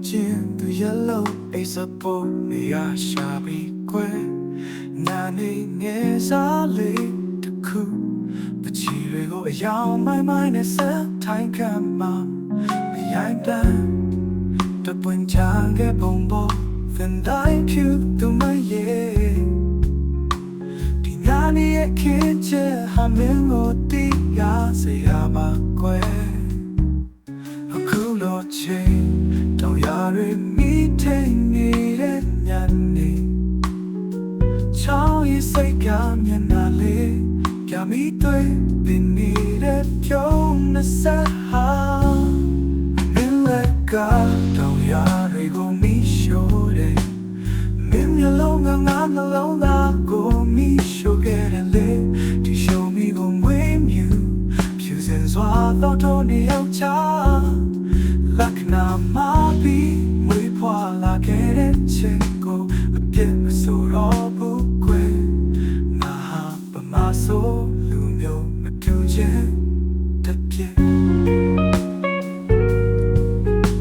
ဟာသူအချင်းသူရလို့အိစပေါ်နေရရှာပြီးကွယ်နာနေငယ်စားလေးတစ်ခုပချီတွေကိုအယောင်မိုင်းမိုင်းနဲ့ဆက်ထိုင်ခံမှာမရိုင်းတမ်းတပွင့်ချခဲ့ပုံပေါ်ဖန်တိုင်းဖြူသူမရဲ့ဒီနာနေရဲ့ခင်ချေဟာမင်းကိုတီးရစေရ တောင်ရတွေမိထိန်နေတဲ့ညနေချောင်းရဲ့စိတ်ကမျက်နှာလေးပြမိတွေ့ပင်နေတဲ့ပြုံးနေစားဟာမင်းလည်းကတောင်ရတွေကိုမိရှို့တယ်မင်းမျက်လုံးကငါနှလုံးသားကိုမိရှို့ခဲ့တယ်လေဒီ show me ကိုငွေမြူဖြူစင်စွာတော့တော့နေအောင်ချာ ခဲ့တဲ့ချိန်ကိုအပြစ်မဆိုတော့ဘူးကွယ်ငါဟာပမာဆိုလူမျိုးမတူချင်တစ်ပြည့်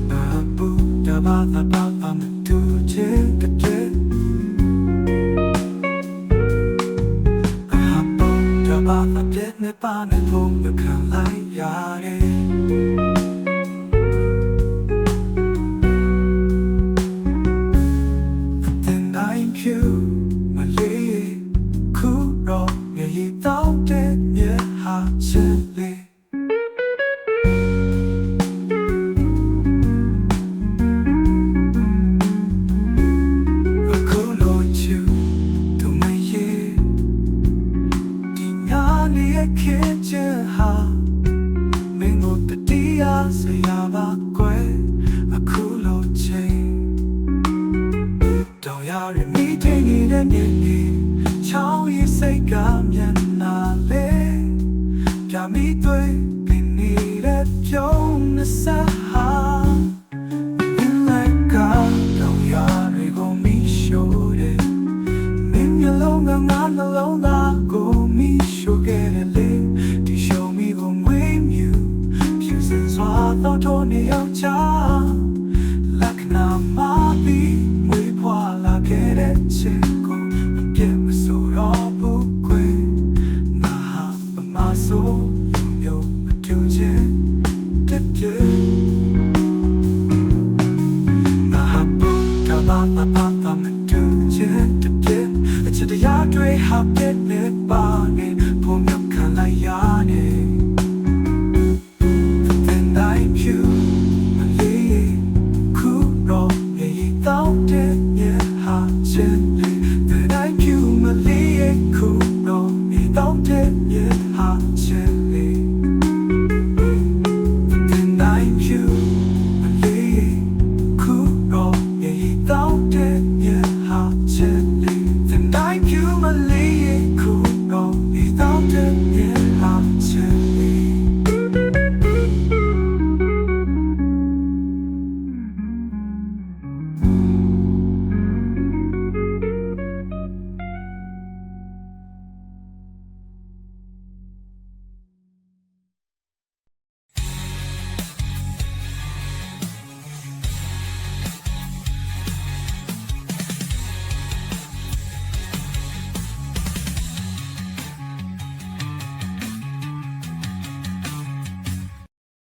ဘာဘူးတဘာသာဘာဘာမတူချင်တစ်ပြည့်ဘာဘူးတဘာသာပြည့်နေပါနဲ့ဘုံကခံ ကမျက်နာလေပြမိတွေပင်နေတဲ့ပြုံးနေစား Trên 在